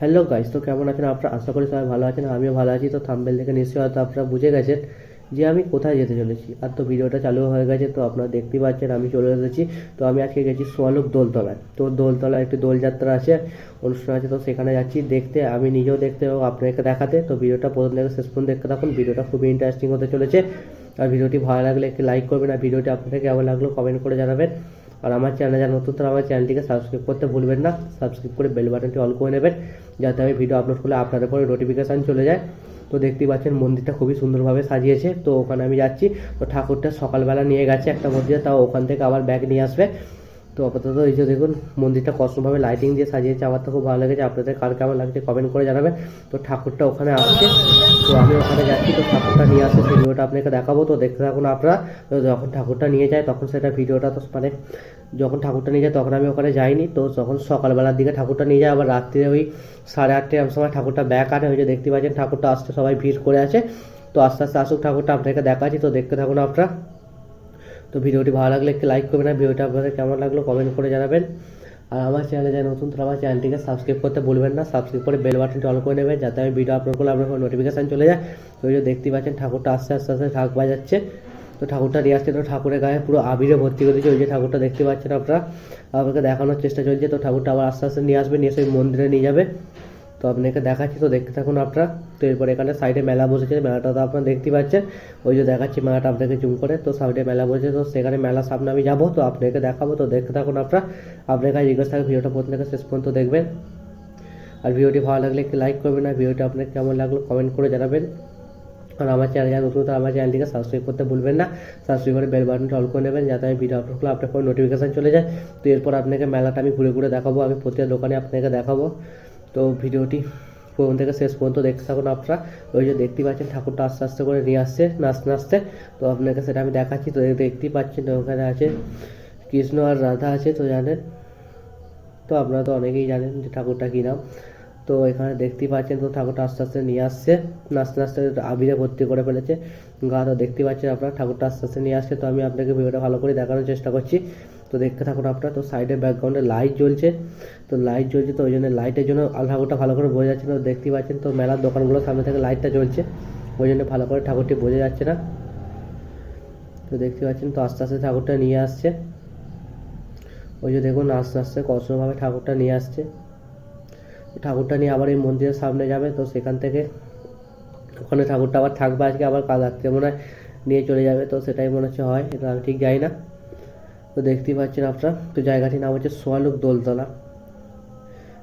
Hello guys তো কেমন আছেন? আপনারা আশা করি সবাই ভালো আছেন, আমিও ভালো আছি। তো থাম্বেল থেকে নিশ্চয়ই হয়তো আপনারা বুঝে গেছেন যে আমি কোথায় যেতে চলেছি। আর তো ভিডিওটা চালু হয়ে গেছে, তো আপনারা দেখতেই পাচ্ছেন আমি চলে এসেছি। তো আমি আজকে গেছি সোয়ালুক দোলতলায়। তো দোলতলায় একটি দোলযাত্রা আছে, অনুষ্ঠান আছে, তো সেখানে যাচ্ছি দেখতে। আমি নিজেও দেখতে এবং আপনাকে দেখাতে। তো ভিডিওটা প্রথম থেকে শেষ পর্যন্ত দেখতে থাকুন, ভিডিওটা খুবই ইন্টারেস্টিং হতে চলেছে। আর ভিডিওটি ভালো লাগলে একটি লাইক করবেন। আর ভিডিওটি আপনাদের কেমন লাগল কমেন্ট করে জানাবেন। আর আমার চ্যানেল যারা নতুন, তারা আমার চ্যানেলটিকে সাবস্ক্রাইব করতে ভুলবেন না। সাবস্ক্রাইব করে বেল বাটনটি অল করে নেবেন, যাতে আমি ভিডিও আপলোড করলে আপনাদের পরে নোটিফিকেশান চলে যায়। তো দেখতেই পাচ্ছেন মন্দিরটা খুবই সুন্দরভাবে সাজিয়েছে। তো ওখানে আমি যাচ্ছি। তো ঠাকুরটা সকালবেলা নিয়ে গেছে একটা মন্দিরে, তাও ওখান থেকে আবার ব্যাগ নিয়ে আসবে। তো আপাতত এই যে দেখুন, মন্দিরটা কষ্টভাবে লাইটিং দিয়ে সাজিয়েছে, আমার তো খুব ভালো লেগেছে। আপনাদের কার কেমন লাগছে কমেন্ট করে জানাবেন। তো ঠাকুরটা ওখানে আসছে। তো আমি ওখানে যাচ্ছি, তো ঠাকুরটা নিয়ে আসছে, সেই ভিডিওটা আপনাকে দেখাবো। তো দেখতে থাকুন আপনারা। তো যখন ঠাকুরটা নিয়ে যায়, তখন সেটা ভিডিওটা তো মানে যখন ঠাকুরটা নিয়ে যায়, তখন আমি ওখানে যাইনি। তো যখন সকালবেলার দিকে ঠাকুরটা নিয়ে যায়, আবার রাত্রিরে ওই সাড়ে আটটার সময় ঠাকুরটা ব্যাক আনে। ওই যে দেখতে পাচ্ছেন, ঠাকুরটা আসতে সবাই ভিড় করে আছে। তো আস্তে আস্তে আসুক ঠাকুরটা, আপনাকে দেখাচ্ছি। তো দেখতে থাকুন আপনারা। তো ভিডিওটি ভালো লাগলে একটু লাইক করবেন আর ভিডিওটা আপনাদের কেমন লাগল কমেন্ট করে জানাবেন। আর আমার চ্যানেলে যারা নতুন, তারা আমার চ্যানেলটিকে সাবস্ক্রাইব করতে ভুলবেন না। সাবস্ক্রাইব করে বেল বাটনটি অল করে নেবেন যাতে আমি ভিডিও আপলোড করলে আপনার নোটিফিকেশান চলে যায়। তো ওই যে দেখতে পাচ্ছেন, ঠাকুরটা আস্তে আস্তে আস্তে ঢাক বাজাচ্ছে। তো ঠাকুরটা নিয়ে আসছে, তো ঠাকুরের গায়ে পুরো আবিরে ভর্তি করে দিয়েছে। ওই যে ঠাকুরটা দেখতে পাচ্ছেন আপনারা আপনাকে দেখানোর চেষ্টা চলছে। তো ঠাকুরটা আবার আস্তে আস্তে নিয়ে আসবে, নিয়ে এসে মন্দিরে নিয়ে যাবে। আপনাকে দেখাচ্ছি, তো দেখতে থাকুন আপনারা। তো এরপর এখানে সাইডে মেলা বসেছে, মেলাটা তো আপনারা দেখতে পাচ্ছেন। ওই যে দেখাচ্ছি মেলাটা আপনাকে জুম করে, তো সাইডে মেলা বসেছে, তো সেখানে মেলার সামনে আমি যাব, তো আপনাকে দেখাবো, তো দেখতে থাকুন আপনারা। আপনার কাছে রিকোয়েস্ট থাকে ভিডিওটা প্রথম থেকে শেষ পর্যন্ত দেখবেন। আর ভিডিওটি ভালো লাগলে একটু লাইক করবেন, আর ভিডিওটা আপনার কেমন লাগল কমেন্ট করে জানাবেন। আর আমার চ্যানেল যারা নতুন আমার চ্যানেলটিকে সাবস্ক্রাইব করতে ভুলবেন না। সাবস্ক্রাইব করে বেল বাটনটা অল করে নেবেন, যাতে আমি ভিডিও আপলোড করলে আপনার ফোনে নোটিফিকেশান চলে যায়। তো এরপর আপনাকে মেলাটা আমি ঘুরে ঘুরে দেখাবো, আমি প্রতিটা দোকানে আপনাকে দেখাবো। তো ভিডিওটি প্রথম থেকে শেষ পর্যন্ত দেখতে থাকুন আপনারা। ওই যে দেখতে পাচ্ছেন, ঠাকুরটা আস্তে আস্তে করে নিয়ে আসছে, নাচতে নাচতে। তো আপনাকে সেটা আমি দেখাচ্ছি। তো দেখতেই পাচ্ছেন ওখানে আছে কৃষ্ণ আর রাধা আছে, তো জানেন? তো আপনারা তো অনেকেই জানেন যে ঠাকুরটা কী নাম। তো এখানে দেখতেই পাচ্ছেন তো ঠাকুরটা আস্তে আস্তে নিয়ে আসছে। নাচতে নাচতে আবিরে ভর্তি করে ফেলেছে। গা তো দেখতেই পাচ্ছেন আপনারা, ঠাকুরটা আস্তে আস্তে নিয়ে আসছে। তো আমি আপনাকে ভিডিওটা ভালো করে দেখানোর চেষ্টা করছি। তো দেখতে থাকুন আপনারা, তো সাইডে ব্যাকগ্রাউন্ডে লাইট জ্বলছে। তো লাইট জ্বলছে তো ওই জন্য লাইটের জন্য ঠাকুরটা ভালো করে বোঝা যাচ্ছে না। দেখতেই পাচ্ছেন তো মেলার দোকানগুলোর সামনে থেকে লাইটটা জ্বলছে। ওই জন্য ভালো করে ঠাকুরটি বোঝা যাচ্ছে না। তো দেখতে পাচ্ছেন তো আস্তে আস্তে ঠাকুরটা নিয়ে আসছে। ওই যে দেখুন আস্তে আস্তে কষ্টভাবে ঠাকুরটা নিয়ে আসছে। ঠাকুরটা নিয়ে আবার এই মন্দিরের সামনে যাবে, তো সেখান থেকে ওখানে ঠাকুরটা আবার থাকবে আজকে, আবার কাল রাত্রে মনে হয় নিয়ে চলে যাবে, তো সেটাই মনে হচ্ছে হয়, এটা আমি ঠিক জানি না। তো দেখতেই পাচ্ছেন আপনারা, তো জায়গাটির নাম হচ্ছে সোয়ালুক দোলতলা।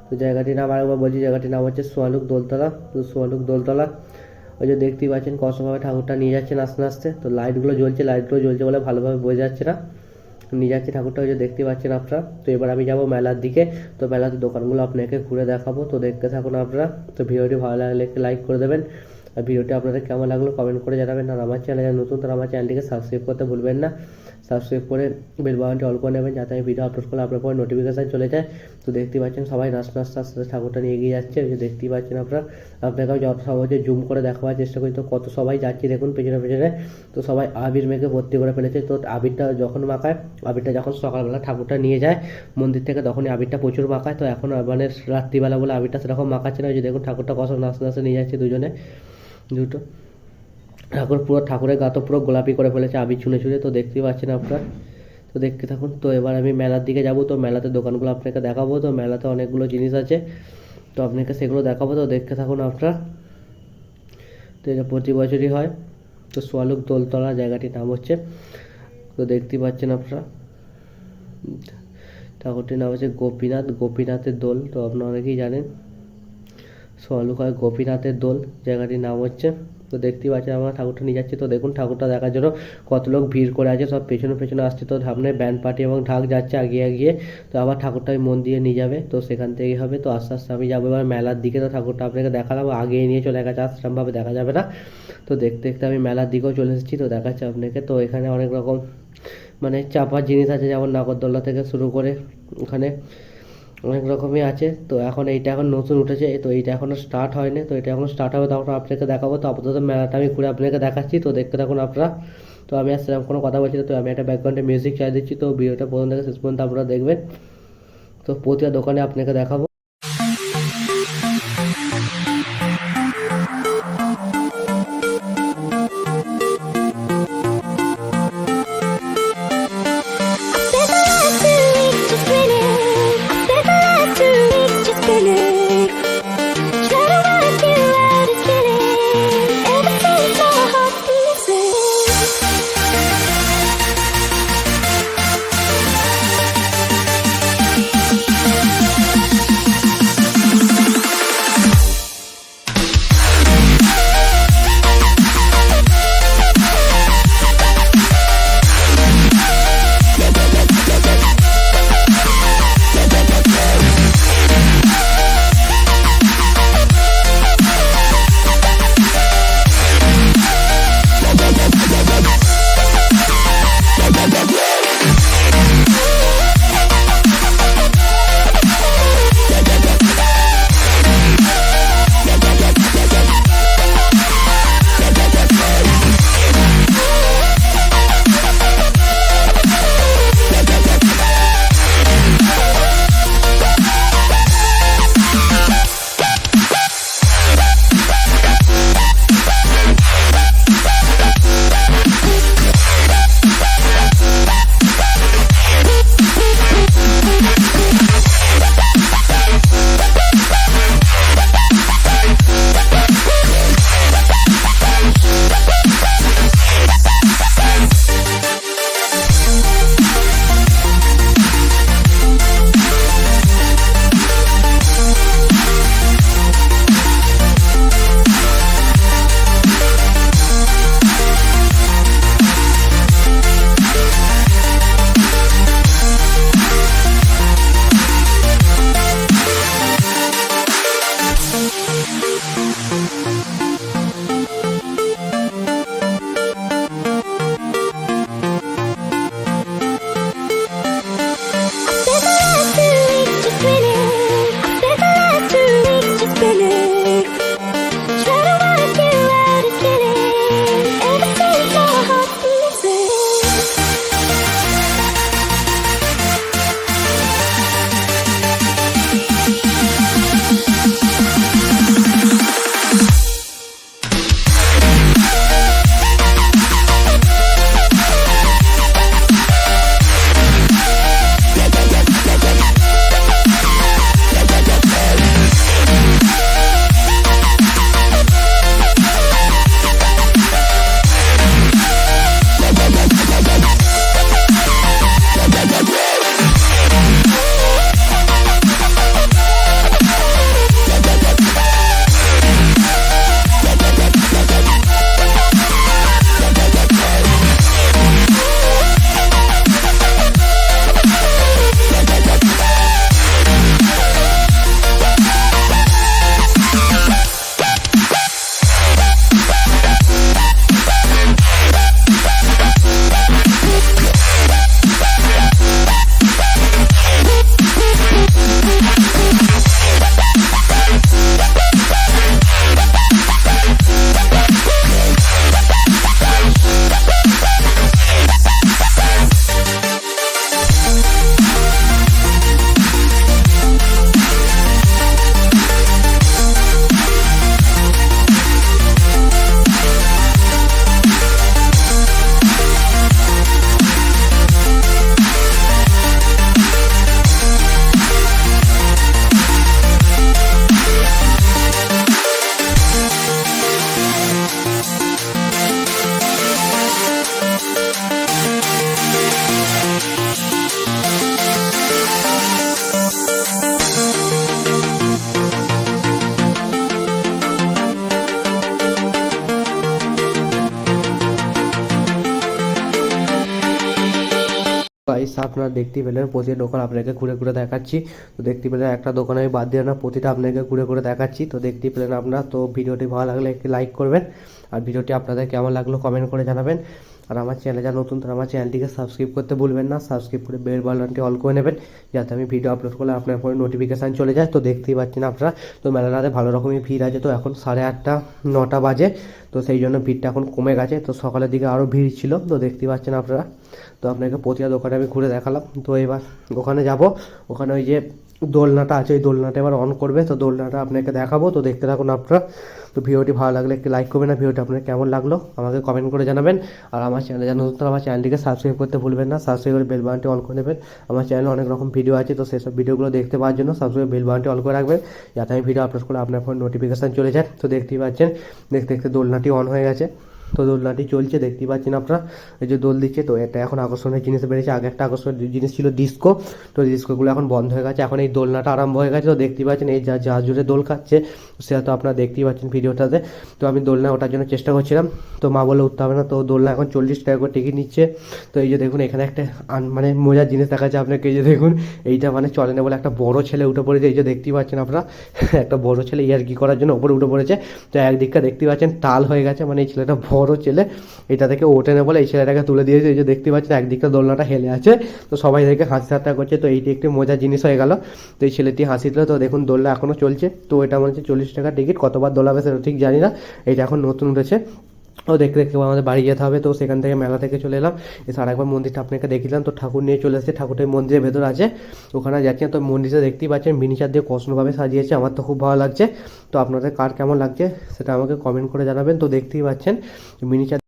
তো জায়গাটির নাম আরেকবার বলছি, জায়গাটির নাম হচ্ছে সোয়ালুক দোলতলা। তো সোয়ালুক দোলতলা, ওই যে দেখতেই পাচ্ছেন কষ্টভাবে ঠাকুরটা নিয়ে যাচ্ছেন আস্তে আস্তে, তো লাইটগুলো জ্বলছে লাইটগুলো জ্বলছে বলে ভালোভাবে বোঝা যাচ্ছে না। নিয়ে ঠাকুরটা ওই যে দেখতে পাচ্ছেন আপনারা, তো এবার আমি যাব মেলার দিকে। তো মেলাতে দোকানগুলো আপনাকে ঘুরে দেখাবো, তো দেখতে থাকুন আপনারা। তো ভিডিওটি ভালো লাগলে একটু লাইক করে দেবেন। আর ভিডিওটি আপনাদের কেমন লাগল কমেন্ট করে জানাবেন। আর আমার চ্যানেলে নতুন, তারা আমার চ্যানেলটিকে সাবস্ক্রাইব করতে ভুলবেন না। সাবস্ক্রাইব করে বেল বাটনটি অল করে নেবেন যাতে আমি ভিডিও আপলোড করলে আপনার পরে নোটিফিকেশান চলে যায়। তো দেখতেই পাচ্ছেন সবাই নাচতে নাচতে আস্তে আস্তে ঠাকুরটা নিয়ে এগিয়ে যাচ্ছে। ওই যে দেখতেই পাচ্ছেন আপনারা, আপনাকে আমি যত সহজে জুম করে দেখাবার চেষ্টা করি, তো কত সবাই যাচ্ছে দেখুন পেছনে পেছনে। তো সবাই আবির মেঘে ভর্তি করে ফেলেছে। তো আবিরটা যখন মাখায়, আবিরটা যখন সকালবেলা ঠাকুরটা নিয়ে যায়, মন্দির থেকে তখনই আবিরটা প্রচুর মাখায়। তো এখন মানে রাত্রিবেলা বলে আবিরটা সেরকম মাখাচ্ছে না। ওই যে দেখুন ঠাকুরটা কত নাচতে নাচতে নিয়ে যাচ্ছে দুজনে, দুটো। ঠাকুর পুরো, ঠাকুরের গা তো পুরো গোলাপি করে ফেলেছে আবির ছুঁড়ে ছুঁড়ে তো দেখতেই পাচ্ছেন আপনার। তো দেখতে থাকুন, তো এবার আমি মেলার দিকে যাব, তো মেলাতে দোকানগুলো আপনাকে দেখাবো, তো মেলাতে অনেকগুলো জিনিস আছে। তো আপনাকে সেগুলো দেখাবো, তো দেখতে থাকুন আপনারা। তো এটা প্রতি বছরই হয়। তো সোয়ালুক দোলতলা, জায়গাটির নাম হচ্ছে। তো দেখতেই পাচ্ছেন আপনারা। ঠাকুরটির নাম হচ্ছে গোপীনাথ, গোপীনাথের দোল, তো আপনারা অনেকেই জানেন। সোয়ালুক হয় গোপীনাথের দোল, জায়গাটির নাম হচ্ছে, তো দেখতেই পাচ্ছেন আমরা ঠাকুরটা নিয়ে যাচ্ছি, তো দেখুন ঠাকুরটা দেখার জন্য কত লোক ভিড় করে আছে, সব পেছনে পেছনে আসছে, তো সামনে ব্যান্ড পার্টি এবং ঢাক যাচ্ছে আগিয়ে আগিয়ে, তো আবার ঠাকুরটা ওই মন দিয়ে নিয়ে যাবে, তো সেখান থেকেই হবে, তো আস্তে আস্তে আমি যাব এবার মেলার দিকে, তো ঠাকুরটা আপনাকে দেখালাম আগিয়ে নিয়ে চলে গেছে আশ্রমভাবে দেখা যাবে না, তো দেখতে দেখতে আমি মেলার দিকেও চলে এসেছি, তো দেখাচ্ছে আপনাকে, তো এখানে অনেক রকম মানে চাপার জিনিস আছে, যেমন নাগরদোল্লা থেকে শুরু করে ওখানে অনেক রকমই আছে। তো এখন এইটা এখন নতুন উঠেছে। তো এইটা এখনও স্টার্ট হয়নি। তো এটা এখন স্টার্ট হবে। তখন আপনাকে দেখাবো। তো আপাতত মেলাটা আমি ঘুরে আপনাকে দেখাচ্ছি। তো দেখতে থাকুন আপনারা। তো আমি আর সেরকম কোনো কথা বলছি না। তো আমি একটা ব্যাকগ্রাউন্ডে মিউজিক চাই দিচ্ছি। তো ভিডিওটা প্রথম থেকে শেষ পর্যন্ত আপনারা দেখবেন। তো প্রতিটা দোকানে আপনাকে দেখাবো। আপনারা দেখতেই পেলেন, প্রতিটা দোকান আপনাকে ঘুরে ঘুরে দেখাচ্ছি। তো দেখতে পেলেন একটা দোকানে আমি বাদ দিয়ে না, প্রতিটা আপনাকে ঘুরে ঘুরে দেখাচ্ছি। তো দেখতেই পেলেন আপনারা, তো ভিডিওটি ভালো লাগলে একটি লাইক করবেন। আর ভিডিওটি আপনাদের কেমন লাগল কমেন্ট করে জানাবেন। আর আমার চ্যানেলে যা নতুন, তারা আমার চ্যানেলটিকে সাবস্ক্রাইব করতে ভুলবেন না। সাবস্ক্রাইব করে বেল বাটনটি অল করে নেবেন, যাতে আমি ভিডিও আপলোড করলে আপনার ফোনে নোটিফিকেশান চলে যায়। তো দেখতেই পাচ্ছেন আপনারা, তো মেলাটাতে ভালো রকমই ভিড় আছে। তো এখন সাড়ে আটটা, নটা বাজে। তো সেই জন্য ভিড়টা এখন কমে গেছে। তো সকালের দিকে আরও ভিড় ছিল। তো দেখতেই পাচ্ছেন আপনারা। তো আপনাকে প্রতিটা দোকানে আমি ঘুরে দেখালাম। তো এবার ওখানে যাব। ওখানে ওই যে দোলনাটা আছে, ওই দোলনাটা এবার অন করবে। তো দোলনাটা আপনাকে দেখাবো। তো দেখতে থাকুন আপনারা। তো ভিডিওটি ভালো লাগলে একটি লাইক করবেন না ভিডিওটি আপনার কেমন লাগল আমাকে কমেন্ট করে জানাবেন। আর আমার চ্যানেলে যেন নতুন আমার চ্যানেলটিকে সাবস্ক্রাইব করতে ভুলবেন না। সাবস্ক্রাইব করে বেল বাটনটি অন করে নেবেন। আমার চ্যানেলে অনেক রকম ভিডিও আছে। তো সেসব ভিডিওগুলো দেখতে পাওয়ার জন্য সাবস্ক্রাইব বেল বাটনটি অন করে রাখবেন। যাতে আমি ভিডিও আপলোড করলে আপনার ফোন নোটিফিকেশান চলে যায়। তো দেখতেই পাচ্ছেন। দেখতে দেখতে দোলনাটি অন হয়ে গেছে। তো দোলনাটি চলছে, দেখতেই পাচ্ছেন আপনারা। এই যে দোল দিচ্ছে, তো এটা এখন আকর্ষণের জিনিস বেড়েছে। আগে একটা আকর্ষণীয় জিনিস ছিল ডিস্কো। তো ডিস্কোগুলো এখন বন্ধ হয়ে গেছে। এখন এই দোলনাটা আরম্ভ হয়ে গেছে। তো দেখতেই পাচ্ছেন, এই যা যা জুড়ে দোল খাচ্ছে, সেটা তো আপনারা দেখতেই পাচ্ছেন ভিডিওটাতে। তো আমি দোলনা ওঠার জন্য চেষ্টা করছিলাম। তো মা বলে উঠতে হবে না। তো দোলনা এখন চল্লিশ টাকা করে টিকিট নিচ্ছে। তো এই যে দেখুন, এখানে একটা মানে মজার জিনিস দেখা যাচ্ছে আপনাকে। এই যে দেখুন, এইটা মানে চলে না বলে একটা বড় ছেলে উঠে পড়েছে। এই যে দেখতেই পাচ্ছেন আপনারা, একটা বড় ছেলে ইয়ার কি করার জন্য ওপরে উঠে পড়েছে। তো একদিকটা দেখতেই পাচ্ছেন, টাল হয়ে গেছে। মানে এই ছেলেটা বড় ছেলে এটা থেকে ওঠে না বলে এই ছেলেটাকে তুলে দিয়েছে। এই যে দেখতে পাচ্ছেন, একদিকটা দোলনাটা হেলে আছে। তো সবাই দেখে হাসি ঠাট্টা করছে। তো এইটি একটি মজার জিনিস হয়ে গেল। তো এই ছেলেটি হাসিল। তো দেখুন, দোলনা এখনও চলছে। তো এটা মনে হচ্ছে চল্লিশ টাকা টিকিট। কতবার দোলাবে সেটা ঠিক জানি না। এটা এখন নতুন উঠেছে। ও দেখতে দেখতে আমাদের বাড়ি যেতে হবে। তো সেখান থেকে মেলা থেকে চলে এলাম। এসে আরেকবার মন্দিরটা আপনাকে দেখিলাম। তো ঠাকুর নিয়ে চলে এসেছে। ঠাকুরের মন্দিরের ভেতর আছে। ওখানে যাচ্ছি। তো মন্দিরটা দেখতেই পাচ্ছেন, মিনিচার দিয়ে কষ্ণভাবে সাজিয়েছে। আমার তো খুব ভালো লাগছে। তো আপনাদের কার কেমন লাগছে, সেটা আমাকে কমেন্ট করে জানাবেন। তো দেখতেই পাচ্ছেন, মিনিচার